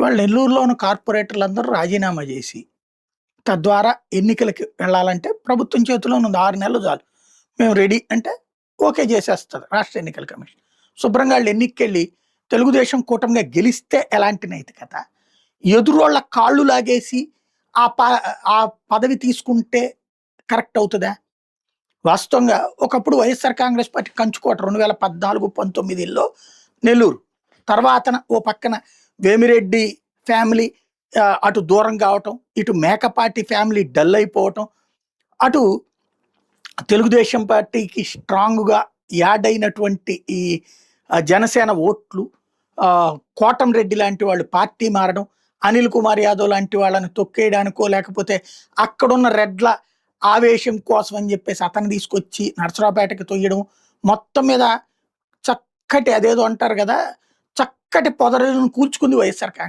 ఇవాళ ఉన్న కార్పొరేటర్లు అందరూ రాజీనామా చేసి తద్వారా ఎన్నికలకి వెళ్ళాలంటే ప్రభుత్వం చేతిలో ఉంది. ఆరు నెలలు చాలు. మేము రెడీ అంటే ఓకే చేసేస్తుంది రాష్ట్ర ఎన్నికల కమిషన్. శుభ్రంగా వాళ్ళు ఎన్నికెళ్ళి తెలుగుదేశం కూటమిగా గెలిస్తే ఎలాంటి నైతికత? ఎదురోళ్ళ కాళ్ళు లాగేసి ఆ ప ఆ పదవి తీసుకుంటే కరెక్ట్ అవుతుందా? వాస్తవంగా ఒకప్పుడు వైఎస్ఆర్ కాంగ్రెస్ పార్టీ కంచుకోట రెండు వేల పద్నాలుగు పంతొమ్మిదిలో నెల్లూరు. తర్వాత ఓ పక్కన వేమిరెడ్డి ఫ్యామిలీ అటు దూరం కావటం ఇటు మేకపాటి ఫ్యామిలీ డల్ అయిపోవటం అటు తెలుగుదేశం పార్టీకి స్ట్రాంగ్గా యాడ్ అయినటువంటి ఈ జనసేన ఓట్లు ఆ, కోటంరెడ్డి లాంటి వాళ్ళు పార్టీ మారడం అనిల్ కుమార్ యాదవ్ లాంటి వాళ్ళని తొక్కేయడానికో లేకపోతే అక్కడున్న రెడ్ల ఆవేశం కోసం అని చెప్పేసి అతను తీసుకొచ్చి నర్సరావుపేటకి తొయ్యడం మొత్తం మీద చక్కటి అదేదో అంటారు కదా చక్కటి పొదరులను కూర్చుకుంది వైఎస్ఆర్ కాంగ్రెస్.